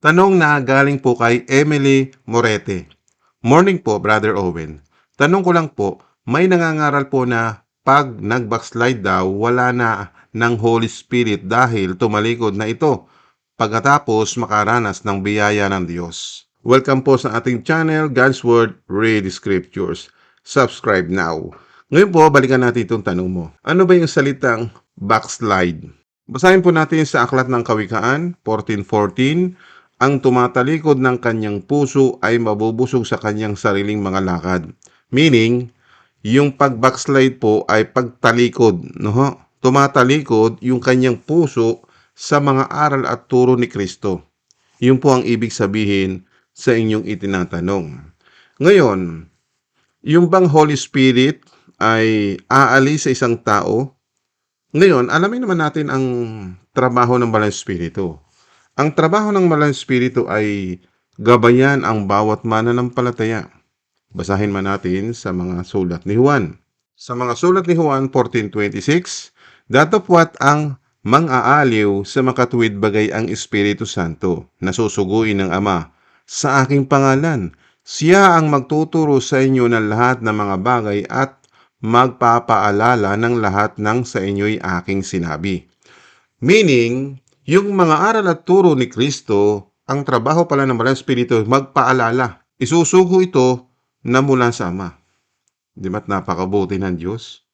Tanong na galing po kay Emily Morete. Morning po, Brother Owen. Tanong ko lang po, may nangangaral po na pag nag-backslide daw, wala na ng Holy Spirit dahil tumalikod na ito pagkatapos makaranas ng biyaya ng Diyos. Welcome po sa ating channel, God's Word, Read Scriptures. Subscribe now. Ngayon po, balikan natin itong tanong mo. Ano ba yung salitang backslide? Basahin po natin sa Aklat ng Kawikaan, 14.14, ang tumatalikod ng kanyang puso ay mabubusog sa kanyang sariling mga lakad. Meaning, yung pag-backslide po ay pagtalikod. No? Tumatalikod yung kanyang puso sa mga aral at turo ni Kristo. Yun po ang ibig sabihin sa inyong itinatanong. Ngayon, yung bang Holy Spirit ay aalis sa isang tao? Ngayon, alamin naman natin ang trabaho ng Banal Espiritu. Ang trabaho ng Banal Espiritu ay gabayan ang bawat mananampalataya. Basahin man natin sa mga sulat ni Juan. Sa mga sulat ni Juan 14.26, Datapwat ang mang-aaliw sa makatuwid bagay ang Espiritu Santo, na susuguin ng Ama. Sa aking pangalan, siya ang magtuturo sa inyo ng lahat ng mga bagay at magpapaalala ng lahat ng sa inyo'y aking sinabi. Meaning, yung mga aral at turo ni Kristo, ang trabaho pala ng Banal Espiritu, magpaalala. Isusugo ito na mula sa Ama. Di ba't napakabuti ng Diyos?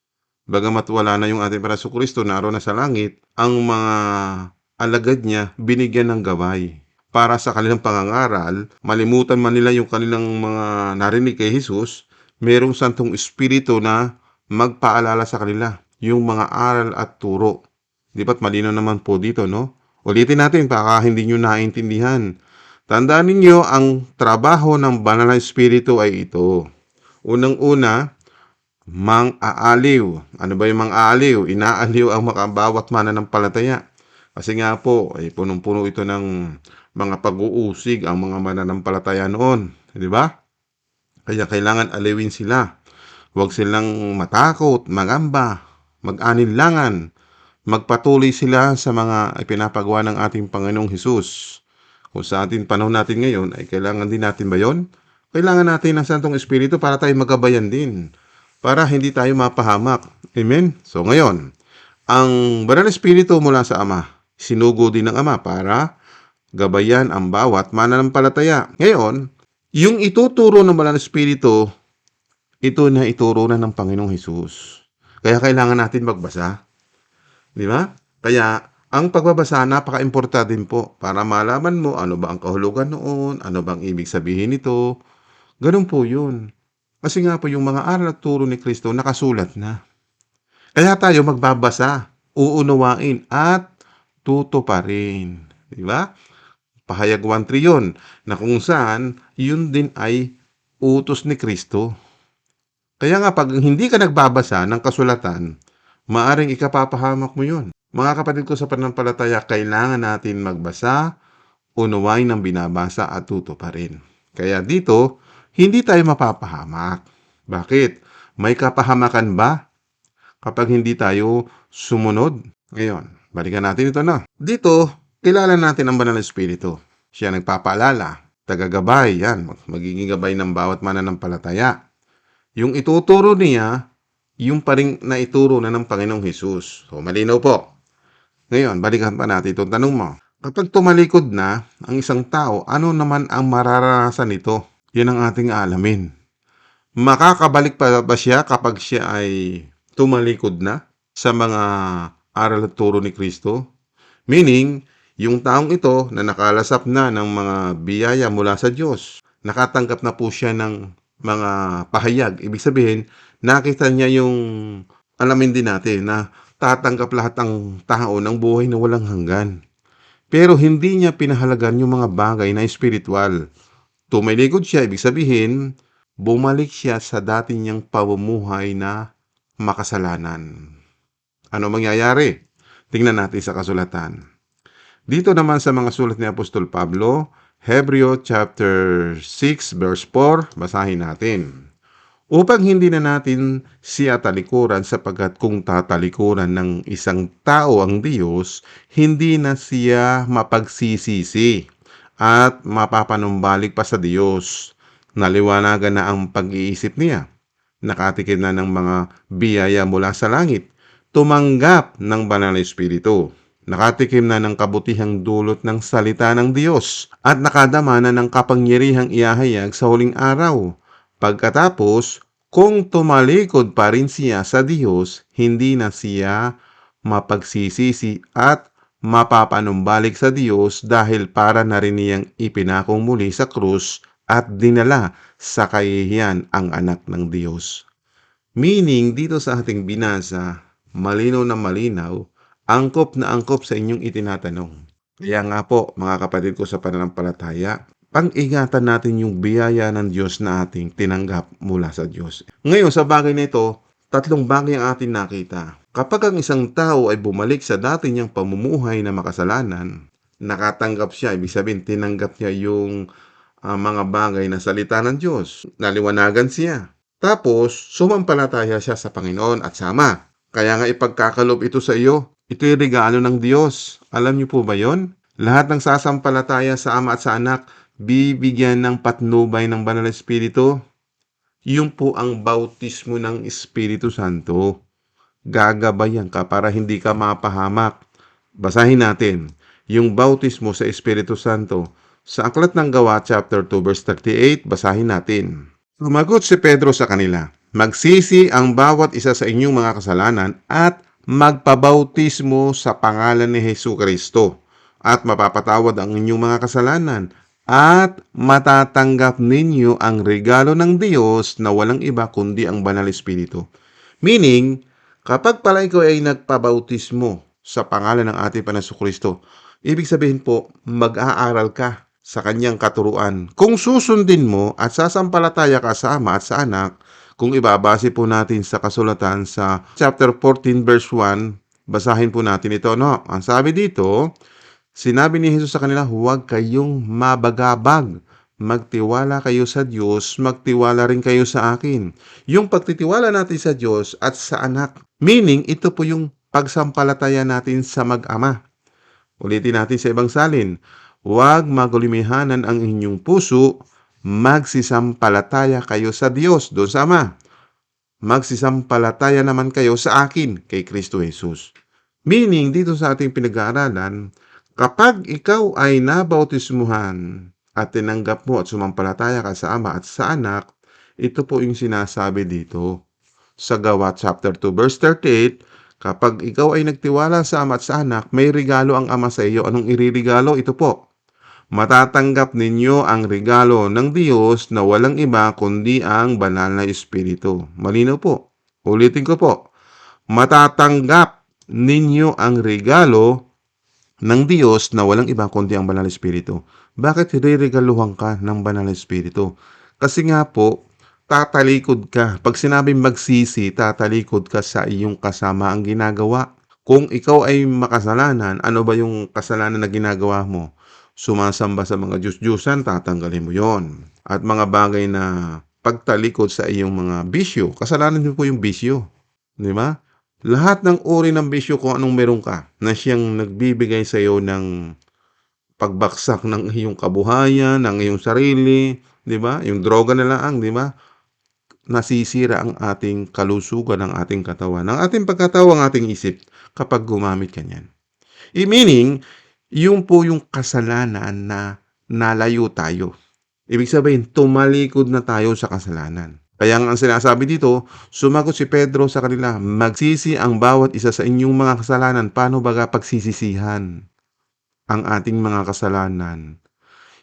Bagamat wala na yung ating Paraso Kristo, naroon na sa langit, ang mga alagad niya binigyan ng gabay para sa kanilang pangangaral, malimutan man nila yung kanilang mga narinig kay Jesus, merong santong espiritu na magpaalala sa kanila yung mga aral at turo. Di ba't malino naman po dito, no? Ulitin natin baka hindi nyo naintindihan. Tandaan ninyo, ang trabaho ng banal na espiritu ay ito. Unang-una, mang-aaliw. Ano ba yung mang-aaliw? Inaaliw ang makabawat mananampalataya. Kasi nga po, ay punong-puno ito ng mga pag-uusig ang mga mananampalataya noon. Di ba? Kaya kailangan aliwin sila. Huwag silang matakot, magamba, mag-anilangan. Magpatuloy sila sa mga ipinapagawa ng ating Panginoong Hesus. Kung sa ating panahon natin ngayon, ay kailangan din natin ba yon? Kailangan natin ng Santong Espiritu para tayo magabayan din. Para hindi tayo mapahamak. Amen? So ngayon, ang Banal na Espiritu mula sa Ama, sinugo din ng Ama para gabayan ang bawat mananampalataya. Ngayon, yung ituturo ng Banal na Espiritu, ito na ituro na ng Panginoong Hesus. Kaya kailangan natin magbasa. Di ba? Kaya ang pagbabasa napaka-importante din po para malaman mo ano ba ang kahulugan noon, ano bang ibig sabihin nito. Ganun po yun. Kasi nga po yung mga aral at turo ni Kristo nakasulat na. Kaya tayo magbabasa, uunawain at tutuparin. Di ba? Pahayag 1.3 yun, na kung saan yun din ay utos ni Kristo. Kaya nga pag hindi ka nagbabasa ng kasulatan, maaring ikapapahamak mo yun. Mga kapatid ko sa pananampalataya, kailangan natin magbasa, unawain ng binabasa at tutuparin. Kaya dito, hindi tayo mapapahamak. Bakit? May kapahamakan ba kapag hindi tayo sumunod? Ngayon, balikan natin ito na. Dito, kilala natin ang banal na espiritu. Siya nagpapaalala, tagagabay, yan, magiging gabay ng bawat mananampalataya. Yung ituturo niya, yung pa rin na ituro na ng Panginoong Hesus. So, malinaw po. Ngayon, balikan pa natin itong tanong mo. Kapag tumalikod na ang isang tao, ano naman ang mararanasan nito? Yan ang ating alamin. Makakabalik pa ba siya kapag siya ay tumalikod na sa mga aral at turo ni Kristo? Meaning, yung taong ito na nakalasap na ng mga biyaya mula sa Diyos, nakatanggap na po siya ng mga pahayag. Ibig sabihin, nakita niya yung alamin din natin na tatanggap lahat ng tao ng buhay na walang hanggan. Pero hindi niya pinahalagan yung mga bagay na espiritual. Tumilikod siya, ibig sabihin, bumalik siya sa dati niyang pamumuhay na makasalanan. Ano mangyayari? Tingnan natin sa kasulatan. Dito naman sa mga sulat ni Apostol Pablo, Hebreo chapter 6 verse 4, basahin natin. Upang hindi na natin siya talikuran sapagkat kung tatalikuran ng isang tao ang Diyos, hindi na siya mapagsisisi. at mapapanumbalik pa sa Diyos. Naliwanagan na ang pag-iisip niya. Nakatikim na ng mga biyaya mula sa langit. Tumanggap ng banal na espiritu. Nakatikim na ng kabutihang dulot ng salita ng Diyos at nakadama na ng kapangyarihang iahayag sa huling araw. Pagkatapos, kung tumalikod pa rin siya sa Diyos, hindi na siya mapagsisisi at mapapanumbalik sa Diyos dahil para na rin niyang ipinakong muli sa krus at dinala sa kahihiyan ang anak ng Diyos. Meaning, dito sa ating binasa, malinaw na malinaw, angkop na angkop sa inyong itinatanong. Kaya nga po, mga kapatid ko sa pananampalataya, pang-ingatan natin yung biyaya ng Diyos na ating tinanggap mula sa Diyos. Ngayon, sa bagay na ito, tatlong bagay ang ating nakita. Kapag ang isang tao ay bumalik sa dati niyang pamumuhay na makasalanan, nakatanggap siya, ibig sabihin, tinanggap niya yung ah, mga bagay na salita ng Diyos. Naliwanagan siya. Tapos, sumampalataya siya sa Panginoon at sama. Kaya nga ipagkakalob ito sa iyo. Ito'y regalo ng Diyos. Alam niyo po ba yon? Lahat ng sasampalataya sa Ama at sa Anak, bibigyan ng patnubay ng Banal na Espiritu. Yun po ang bautismo ng Espiritu Santo. Gagabayan ka para hindi ka mapahamak. Basahin natin yung bautismo sa Espiritu Santo. Sa Aklat ng Gawa, chapter 2, verse 38, basahin natin. Sumagot si Pedro sa kanila, Magsisi ang bawat isa sa inyong mga kasalanan at magpabautismo sa pangalan ni Hesu Kristo at mapapatawad ang inyong mga kasalanan at matatanggap ninyo ang regalo ng Diyos na walang iba kundi ang Banal Espiritu. Meaning, kapag pala ikaw ay nagpabautismo sa pangalan ng ating Panaso Kristo, ibig sabihin po, mag-aaral ka sa kanyang katuruan. Kung susundin mo at sasampalataya ka sa Ama at sa Anak, kung ibabase po natin sa kasulatan sa chapter 14 verse 1, basahin po natin ito. No? Ang sabi dito, sinabi ni Jesus sa kanila, huwag kayong mabagabag. Magtiwala kayo sa Diyos, magtiwala rin kayo sa akin. Yung pagtitiwala natin sa Diyos at sa anak, meaning ito po yung pagsampalataya natin sa mag-ama. Ulitin natin sa ibang salin, huwag magulimahanan ang inyong puso, magsisampalataya kayo sa Diyos, doon sa Ama. Magsisampalataya naman kayo sa akin, kay Kristo Jesus. Meaning, dito sa ating pinag-aaralan, kapag ikaw ay nabautismuhan at tinanggap mo at sumampalataya ka sa Ama at sa Anak, ito po yung sinasabi dito. Sa Gawa chapter 2 verse 38, kapag ikaw ay nagtiwala sa Ama at sa Anak, may regalo ang Ama sa iyo. Anong iririgalo? Ito po. Matatanggap ninyo ang regalo ng Diyos na walang iba kundi ang banal na Espiritu. Malino po. Ulitin ko po. Matatanggap ninyo ang regalo ng Diyos na walang iba kundi ang banal na Espiritu. Bakit hiriregaluhan ka ng banal na Espiritu? Kasi nga po, tatalikod ka. Pag sinabing magsisi, tatalikod ka sa iyong kasama ang ginagawa. Kung ikaw ay makasalanan, ano ba yung kasalanan na ginagawa mo? Sumasamba sa mga Diyos-Diyosan, tatanggalin mo yon. At mga bagay na pagtalikod sa iyong mga bisyo, kasalanan din po yung bisyo. Di ba? Lahat ng uri ng bisyo kung anong meron ka, na siyang nagbibigay sa iyo ng pagbaksak ng iyong kabuhayan, ng iyong sarili, di ba? Yung droga na lang, di ba? Nasisira ang ating kalusugan ng ating katawan, ng ating pagkatawa, ang ating isip kapag gumamit ka niyan. I meaning, yung po yung kasalanan na nalayo tayo. Ibig sabihin, tumalikod na tayo sa kasalanan. Kaya ang sinasabi dito, sumagot si Pedro sa kanila, magsisi ang bawat isa sa inyong mga kasalanan. Paano baga pagsisisihan ang ating mga kasalanan?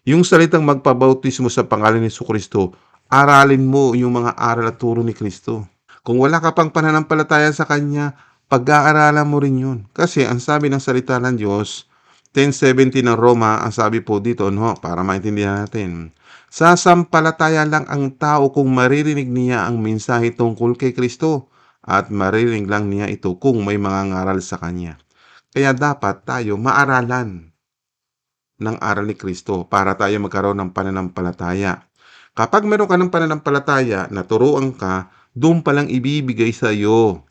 Yung salitang magpabautismo sa pangalan ni Kristo, aralin mo yung mga aral at turo ni Kristo. Kung wala ka pang pananampalataya sa Kanya, pag-aaralan mo rin yun. Kasi ang sabi ng salita ng Diyos, 10.17 ng Roma, ang sabi po dito, no, para maintindihan natin. Sasampalataya lang ang tao kung maririnig niya ang mensahe tungkol kay Kristo at maririnig lang niya ito kung may mga ngaral sa Kanya. Kaya dapat tayo maaralan ng aral ni Kristo para tayo magkaroon ng pananampalataya. Kapag meron ka ng pananampalataya na turuan ka, doon palang ibibigay sa iyo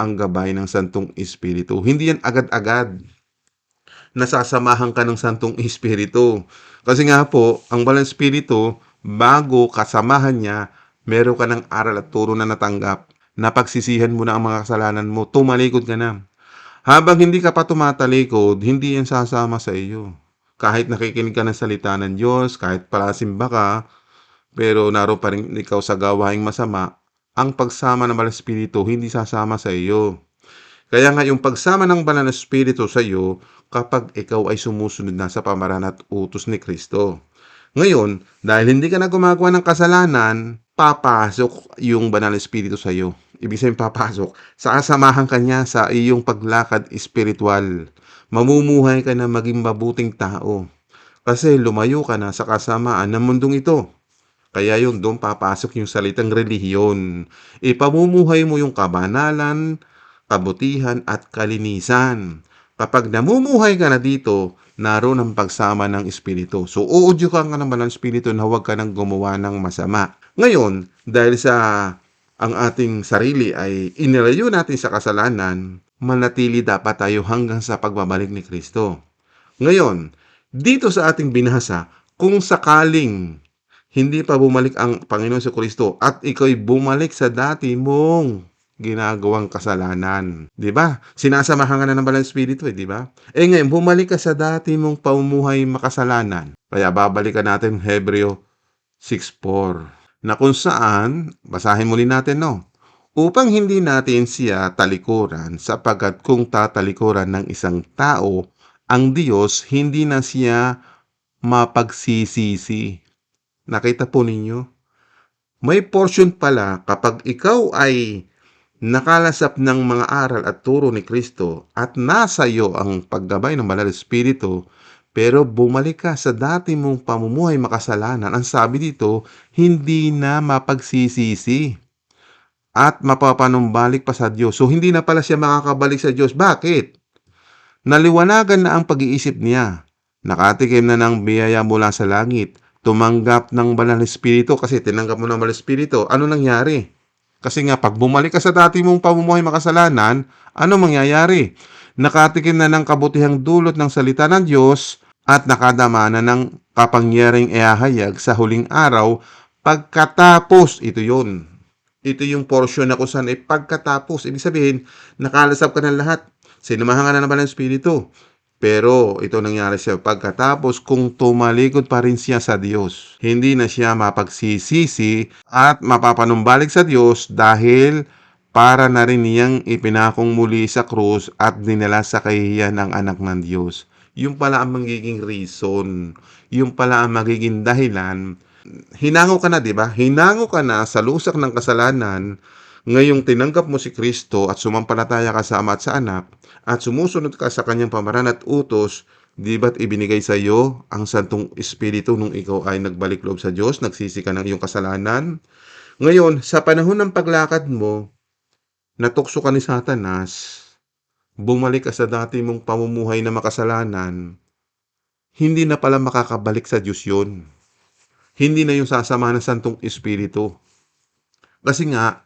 ang gabay ng Santong Espiritu. Hindi yan agad-agad. Nasasamahan ka ng Santong Espiritu. Kasi nga po, ang Banal na Espiritu, bago kasamahan niya, meron ka ng aral at turo na natanggap. Napagsisihan mo na ang mga kasalanan mo, tumalikod ka na. Habang hindi ka pa tumatalikod, hindi yan sasama sa iyo. Kahit nakikinig ka ng salita ng Diyos, kahit palasimba ka, pero naroon pa rin ikaw sa gawaing masama, ang pagsama ng Espiritu hindi sasama sa iyo. Kaya nga yung pagsama ng Banal na Espiritu sa iyo kapag ikaw ay sumusunod na sa pamaran at utos ni Kristo. Ngayon, dahil hindi ka na gumagawa ng kasalanan, papasok yung Banal na Espiritu sa iyo. Ibig sabihin papasok, sasamahan ka niya sa iyong paglakad espiritual. Mamumuhay ka na maging mabuting tao. Kasi lumayo ka na sa kasamaan ng mundong ito. Kaya yun, doon papasok yung salitang relihiyon. Ipamumuhay mo yung kabanalan, kabutihan at kalinisan. Kapag namumuhay ka na dito, naroon ang pagsama ng Espiritu. So, uudyo ka nga naman ng Espiritu na huwag ka nang gumawa ng masama. Ngayon, dahil sa ang ating sarili ay inilayo natin sa kasalanan, manatili dapat tayo hanggang sa pagbabalik ni Kristo. Ngayon, dito sa ating binasa, kung sakaling hindi pa bumalik ang Panginoon sa Kristo at ikaw'y bumalik sa dati mong ginagawang kasalanan. 'Di ba? Sinasamahan ka na ng Banal na Espiritu, eh, 'di ba? Eh ngayon, bumalik ka sa dati mong pamumuhay makasalanan. Kaya babalikan natin Hebreo 6.4 na kung saan, basahin muli natin no, upang hindi natin siya talikuran sapagkat kung tatalikuran ng isang tao, ang Diyos hindi na siya mapagsisisi. Nakita po ninyo? May portion pala kapag ikaw ay nakalasap ng mga aral at turo ni Kristo at nasa iyo ang paggabay ng Banal na Espiritu, pero bumalik ka sa dati mong pamumuhay makasalanan, ang sabi dito, hindi na mapagsisisi at mapapanumbalik pa sa Diyos. So, hindi na pala siya makakabalik sa Diyos. Bakit? Naliwanagan na ang pag-iisip niya. Nakatikim na ng biyaya mula sa langit. Tumanggap ng Banal na Espiritu kasi tinanggap mo ng Banal na Espiritu. Ano nangyari? Kasi nga, pag bumalik ka sa dati mong pamumuhay makasalanan, ano mangyayari? Nakatikim na ng kabutihang dulot ng salita ng Diyos at nakadama na ng kapangyaring ihahayag sa huling araw pagkatapos. Ito yun. Ito yung portion na kung saan ay pagkatapos. Ibig sabihin, nakalasap ka ng lahat. Sinamahan ka na naman ng Espiritu. Pero ito nangyari siya pagkatapos kung tumalikod pa rin siya sa Diyos. Hindi na siya mapagsisisi at mapapanumbalik sa Diyos dahil para na rin niyang ipinakong muli sa krus at dinala sa kahihiyan ng anak ng Diyos. Yung pala ang magiging reason. Yung pala ang magiging dahilan. Hinango ka na, di ba? Hinango ka na sa lusak ng kasalanan ngayong tinanggap mo si Kristo at sumampalataya ka sa Ama at sa Anak at sumusunod ka sa kanyang pamaran at utos, di ba't ibinigay sa iyo ang Santong Espiritu nung ikaw ay nagbalik loob sa Diyos, nagsisi ka ng iyong kasalanan? Ngayon, sa panahon ng paglakad mo, natukso ka ni Satanas, bumalik ka sa dati mong pamumuhay na makasalanan, hindi na pala makakabalik sa Diyos yun. Hindi na yung sasama ng Santong Espiritu. Kasi nga,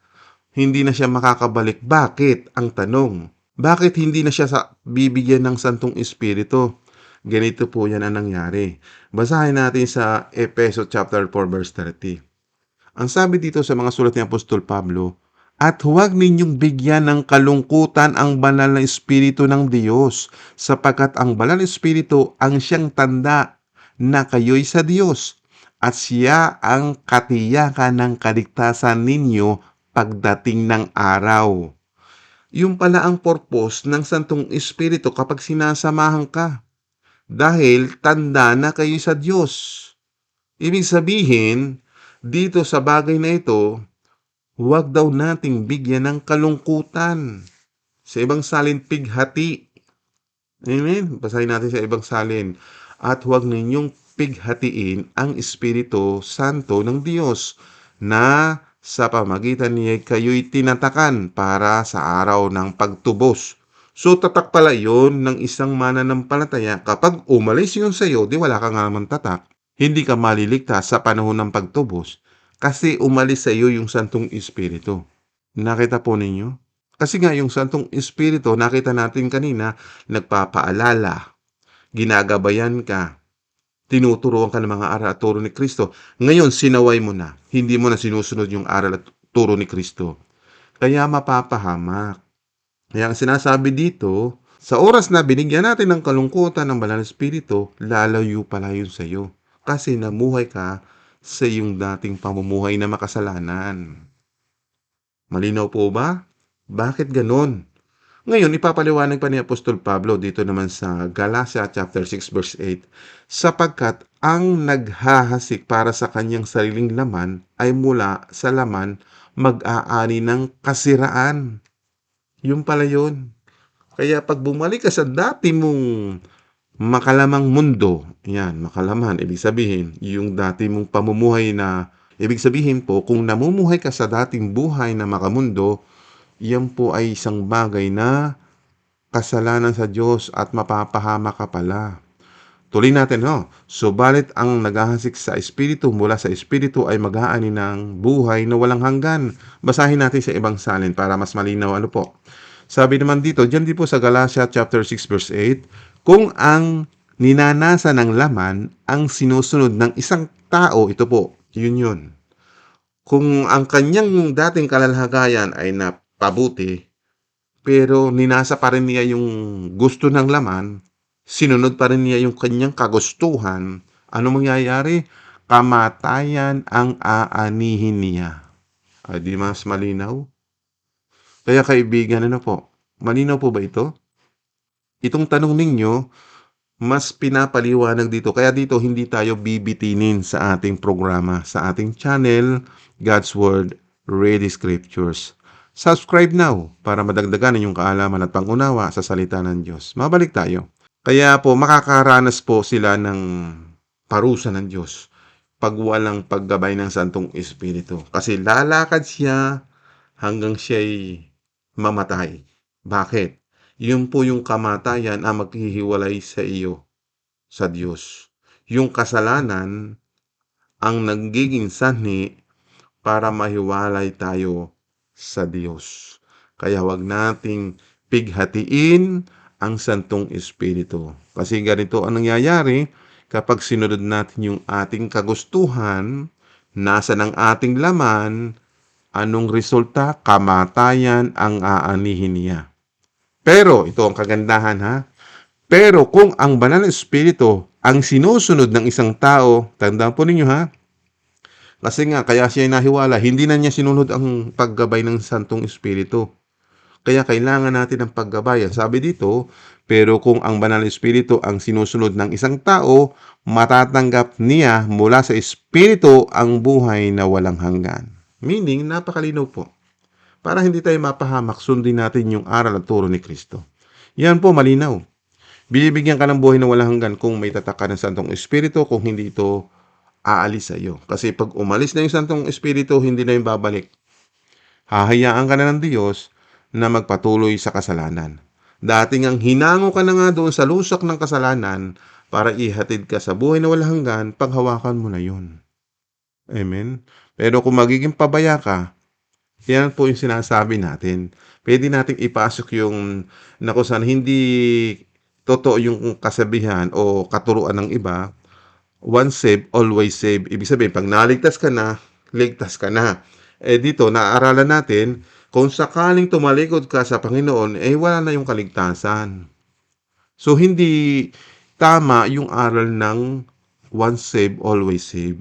hindi na siya makakabalik. Bakit? Ang tanong. Bakit hindi na siya sa bibigyan ng Santong Espiritu? Ganito po yan ang nangyari. Basahin natin sa Epeso chapter 4 verse 30. Ang sabi dito sa mga sulat ni Apostol Pablo, at huwag ninyong bigyan ng kalungkutan ang banal na Espiritu ng Diyos, sapagkat ang banal na Espiritu ang siyang tanda na kayo'y sa Diyos, at siya ang katiyakan ng kaligtasan ninyo pagdating ng araw. Yung pala ang purpose ng Santong Espiritu kapag sinasamahan ka. Dahil tanda na kayo sa Diyos. Ibig sabihin, dito sa bagay na ito, huwag daw nating bigyan ng kalungkutan. Sa ibang salin, pighati. Amen? Basahin natin sa ibang salin. At huwag ninyong pighatiin ang Espiritu Santo ng Diyos na sa pamagitan niya kayo'y tinatakan para sa araw ng pagtubos. So tatak pala yon ng isang mananampalataya kapag umalis yun sa iyo, di wala ka nga naman tatak. Hindi ka maliligtas sa panahon ng pagtubos kasi umalis sa iyo yung Santong Espiritu. Nakita po ninyo? Kasi nga yung Santong Espiritu, nakita natin kanina, nagpapaalala, ginagabayan ka, tinuturuan ka ng mga aral at turo ni Kristo. Ngayon, sinaway mo na. Hindi mo na sinusunod yung aral at turo ni Kristo. Kaya mapapahamak. Kaya ang sinasabi dito, sa oras na binigyan natin ng kalungkutan ng Banal na Espiritu, lalayo pala yun sa iyo. Kasi namuhay ka sa iyong dating pamumuhay na makasalanan. Malinaw po ba? Bakit ganon? Ngayon, ipapaliwanag pa ni Apostol Pablo dito naman sa Galatia chapter 6 verse 8, sapagkat ang naghahasik para sa kanyang sariling laman ay mula sa laman mag-aani ng kasiraan. Yung pala yun. Kaya pag bumalik ka sa dati mong makalamang mundo, yan, makalaman, ibig sabihin, yung dati mong pamumuhay na, ibig sabihin po, kung namumuhay ka sa dating buhay na makamundo, yan po ay isang bagay na kasalanan sa Diyos at mapapahama ka pala. Tuloy natin, no? Subalit ang naghahasik sa Espiritu mula sa Espiritu ay mag-aani ng buhay na walang hanggan. Basahin natin sa ibang salin para mas malinaw ano po. Sabi naman dito, dyan din po sa Galatia chapter 6 verse 8, kung ang ninanasa ng laman ang sinusunod ng isang tao, ito po, yun yun. Kung ang kanyang dating kalalagayan ay napabuti, pero ninasa pa rin niya yung gusto ng laman, sinunod pa rin niya yung kanyang kagustuhan, ano mangyayari? Kamatayan ang aanihin niya. Ay, di mas malinaw? Kaya kaibigan, ano po? Malinaw po ba ito? Itong tanong ninyo, mas pinapaliwanag dito. Kaya dito, hindi tayo bibitinin sa ating programa, sa ating channel, God's Word, Ready Scriptures. Subscribe now para madagdagan inyong kaalaman at pangunawa sa salita ng Diyos. Mabalik tayo. Kaya po, makakaranas po sila ng parusa ng Diyos pag walang paggabay ng Santong Espiritu. Kasi lalakad siya hanggang siya'y mamatay. Bakit? Yun po yung kamatayan ang maghihiwalay sa iyo sa Diyos. Yung kasalanan ang nagiging sanhi para mahiwalay tayo sa Diyos. Kaya wag nating pighatiin ang Santong Espiritu. Kasi ganito ang nangyayari kapag sinunod natin yung ating kagustuhan, nasa ng ating laman, anong resulta? Kamatayan ang aanihin niya. Pero, ito ang kagandahan ha, pero kung ang banal na espiritu ang sinusunod ng isang tao, tandaan po ninyo ha, kasi nga, kaya siya nahiwala, hindi na niya sinunod ang paggabay ng Santong Espiritu. Kaya kailangan natin ng paggabayan. Sabi dito, pero kung ang banal na espiritu ang sinusunod ng isang tao, matatanggap niya mula sa espiritu ang buhay na walang hanggan. Meaning, napakalinaw po. Para hindi tayo mapahamak, sundin natin yung aral at turo ni Kristo. Yan po, malinaw. Binibigyan ka ng buhay na walang hanggan kung may tatak ka ng Santong Espiritu, kung hindi ito aalis sa iyo. Kasi pag umalis na yung Santong Espiritu, hindi na yung babalik. Hahayaan ka na ng Diyos na magpatuloy sa kasalanan. Dating ang hinango ka na nga doon sa lusak ng kasalanan para ihatid ka sa buhay na walang hanggan, paghawakan mo na yun. Amen? Pero kung magiging pabaya ka, yan po yung sinasabi natin. Pwede nating ipasok yung na kung hindi totoo yung kasabihan o katuruan ng iba, once save, always save. Ibig sabihin, pag naligtas ka na, ligtas ka na. Eh dito, naaaralan natin, kung sakaling tumalikod ka sa Panginoon, eh wala na yung kaligtasan. So, hindi tama yung aral ng once save, always save.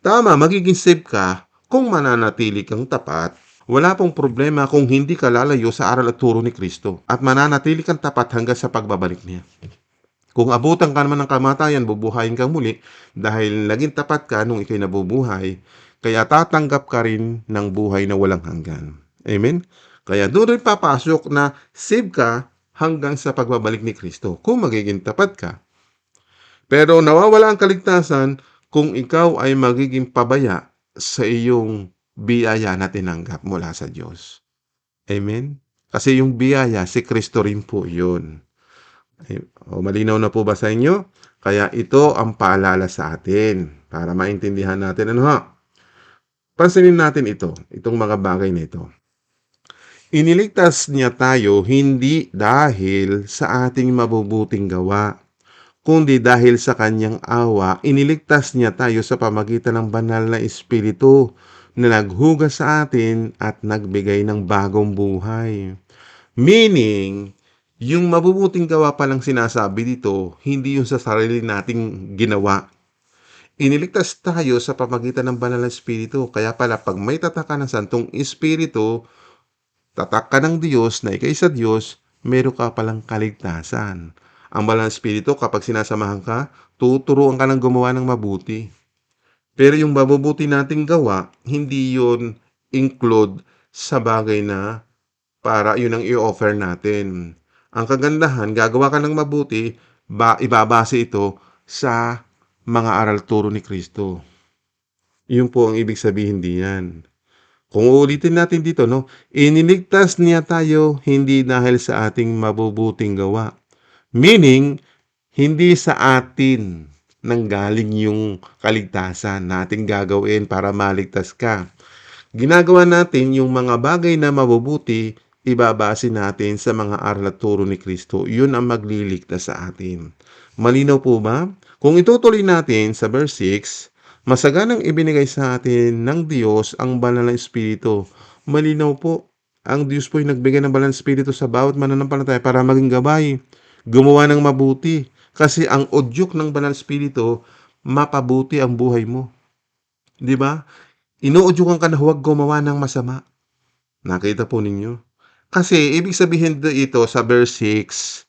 Tama, magiging save ka kung mananatili kang tapat. Wala pong problema kung hindi ka lalayo sa aral at turo ni Kristo at mananatili kang tapat hanggang sa pagbabalik niya. Kung abutan ka naman ng kamatayan, bubuhayin kang muli dahil naging tapat ka nung ikay nabubuhay, kaya tatanggap ka rin ng buhay na walang hanggan. Amen? Kaya doon rin papasok na save ka hanggang sa pagbabalik ni Kristo kung magiging tapat ka. Pero nawawala ang kaligtasan kung ikaw ay magiging pabaya sa iyong biyaya na tinanggap mula sa Diyos. Amen? Kasi yung biyaya, si Kristo rin po yun. O, malinaw na po ba sa inyo? Kaya ito ang paalala sa atin para maintindihan natin. Ano ha? Pansinin natin ito, itong mga bagay na ito. Iniligtas niya tayo hindi dahil sa ating mabubuting gawa, kundi dahil sa kanyang awa, iniligtas niya tayo sa pamagitan ng banal na Espiritu na naghugas sa atin at nagbigay ng bagong buhay. Meaning, yung mabubuting gawa pa lang sinasabi dito, hindi yung sa sarili nating ginawa. Iniligtas tayo sa pamagitan ng banal na Espiritu. Kaya pala, pag may tatak ka ng Santong Espiritu, tatak ka ng Diyos na ikay sa Diyos, meron ka palang kaligtasan. Ang banal na Espiritu, kapag sinasamahan ka, tuturuan ka ng gumawa ng mabuti. Pero yung mabubuti nating gawa, hindi yun include sa bagay na para yun ang i-offer natin. Ang kagandahan, gagawa ka ng mabuti, ba, ibabase ito sa mga aral turo ni Kristo. Yun po ang ibig sabihin diyan. Kung uulitin natin dito, no, iniligtas niya tayo hindi dahil sa ating mabubuting gawa. Meaning, hindi sa atin nanggaling yung kaligtasan na ating gagawin para maligtas ka. Ginagawa natin yung mga bagay na mabubuti, ibabase natin sa mga aral at turo ni Kristo. Yun ang magliligtas sa atin. Malinaw po ba? Kung itutuloy natin sa verse 6, masaganang ibinigay sa atin ng Diyos ang banal na Espiritu. Malinaw po, ang Diyos po ay nagbigay ng banal na Espiritu sa bawat mananampalataya para maging gabay, gumawa ng mabuti. Kasi ang udyok ng banal na Espiritu, mapabuti ang buhay mo. Di ba? Inuudyukan ka na huwag gumawa ng masama. Nakita po ninyo? Kasi ibig sabihin dito sa verse 6,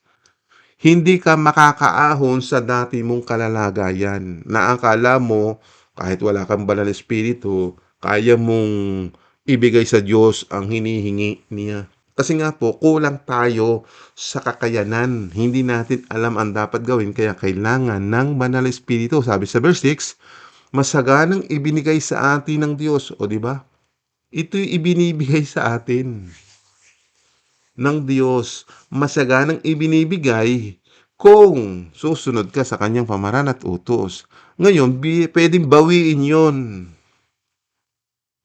hindi ka makakaahon sa dati mong kalalagayan na akala mo kahit wala kang banal na espiritu, kaya mong ibigay sa Diyos ang hinihingi niya. Kasi nga po, kulang tayo sa kakayanan. Hindi natin alam ang dapat gawin, kaya kailangan ng banal na espiritu. Sabi sa verse 6, masaganang ibinigay sa atin ng Diyos. O di ba? Ito'y ibinibigay sa atin ng Diyos. Masaganang ibinibigay kung susunod ka sa kanyang pamaran at utos. Ngayon, bi- pwedeng bawiin yon.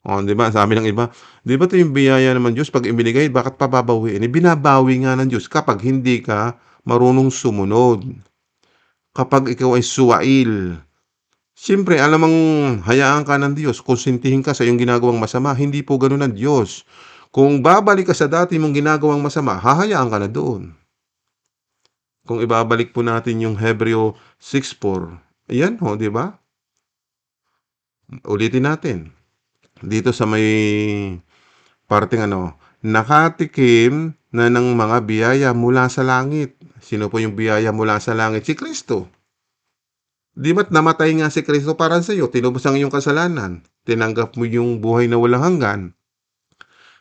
O, di ba? Sabi ng iba, di ba ito yung biyaya naman Diyos? Pag ibinigay, bakit pa babawiin? Eh, binabawi nga ng Diyos kapag hindi ka marunong sumunod. Kapag ikaw ay suwail. Siyempre, alam mong hayaan ka ng Diyos, konsintihin ka sa iyong ginagawang masama. Hindi po ganun ang Diyos. Kung babalik ka sa dati mong ginagawang masama, hahayaan ka na doon. Kung ibabalik po natin yung Hebreo 6.4, ayan ho, di ba? Ulitin natin. Dito sa may parting ano, nakatikim na ng mga biyaya mula sa langit. Sino po yung biyaya mula sa langit? Si Kristo. Di ba't namatay nga si Kristo para sa iyo? Tinubos ang iyong kasalanan. Tinanggap mo yung buhay na walang hanggan.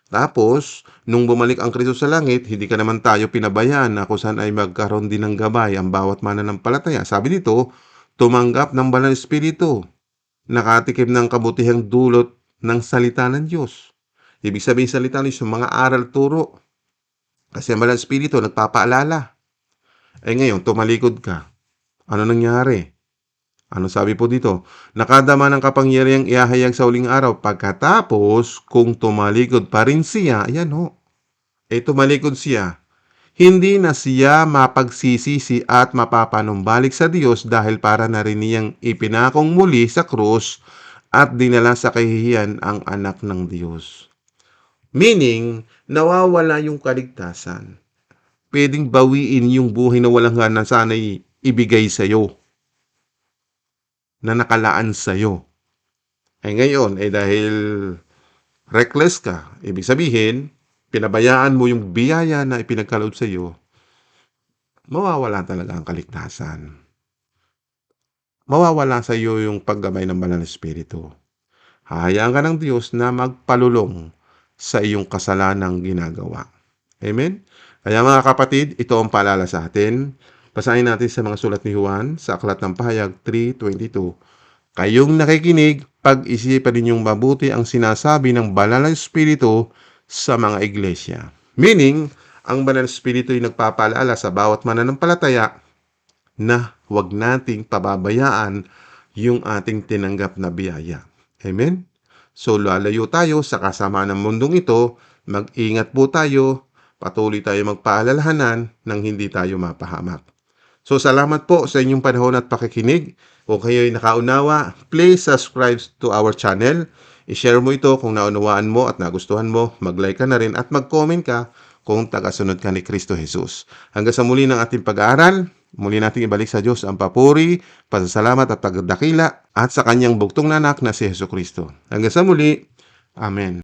Tapos, nung bumalik ang Kristo sa langit, hindi ka naman tayo pinabayaan na kung saan ay magkaroon din ng gabay ang bawat mananampalataya. Sabi dito, tumanggap ng banal na espiritu, nakatikim ng kabutihang dulot ng salita ng Diyos. Ibig sabihin salita ng Diyos, mga aral turo. Kasi ang banal na espiritu nagpapaalala. Eh ngayon, tumalikod ka. Ano nangyari? Ano sabi po dito? Nakadama ng kapangyarihang ihahayag sa uling araw pagkatapos kung tumalikod pa rin siya, ayan ho. Eh tumalikod siya. Hindi na siya mapagsisisi at mapapanumbalik sa Diyos dahil para na rin niyang ipinakong muli sa krus at dinala sa kahihiyan ang anak ng Diyos. Meaning, nawawala yung kaligtasan. Pwedeng bawiin yung buhay na walang hanggan na sana'y ibigay sa iyo na nakalaan sa iyo. Ay ngayon, eh dahil reckless ka, ibig sabihin, pinabayaan mo yung biyaya na ipinagkaloob sa iyo, mawawala talaga ang kaligtasan. Mawawala sa iyo yung paggamay ng banal na espiritu. Hahayaan ka ng Diyos na magpalulong sa iyong kasalanang ginagawa. Amen? Kaya mga kapatid, ito ang paalala sa atin. Basahin natin sa mga sulat ni Juan sa Aklat ng Pahayag 3.22. Kayong nakikinig, pag-isipan ninyong mabuti ang sinasabi ng Banal na Espiritu sa mga iglesia. Meaning, ang Banal na Espiritu ay nagpapaalala sa bawat mananampalataya na huwag nating pababayaan yung ating tinanggap na biyaya. Amen? So, lalayo tayo sa kasama ng mundong ito, mag-ingat po tayo, patuloy tayo magpaalalahanan nang hindi tayo mapahamak. So salamat po sa inyong panahon at pakikinig. Kung kayo'y nakaunawa, please subscribe to our channel. I-share mo ito kung naunawaan mo at nagustuhan mo. Mag-like ka na rin at mag-comment ka kung tagasunod ka ni Kristo Jesus. Hanggang sa muli ng ating pag-aaral, muli nating ibalik sa Diyos ang papuri, pasasalamat at pagdakila at sa kanyang bugtong na anak na si Yesu Kristo. Hanggang sa muli, Amen.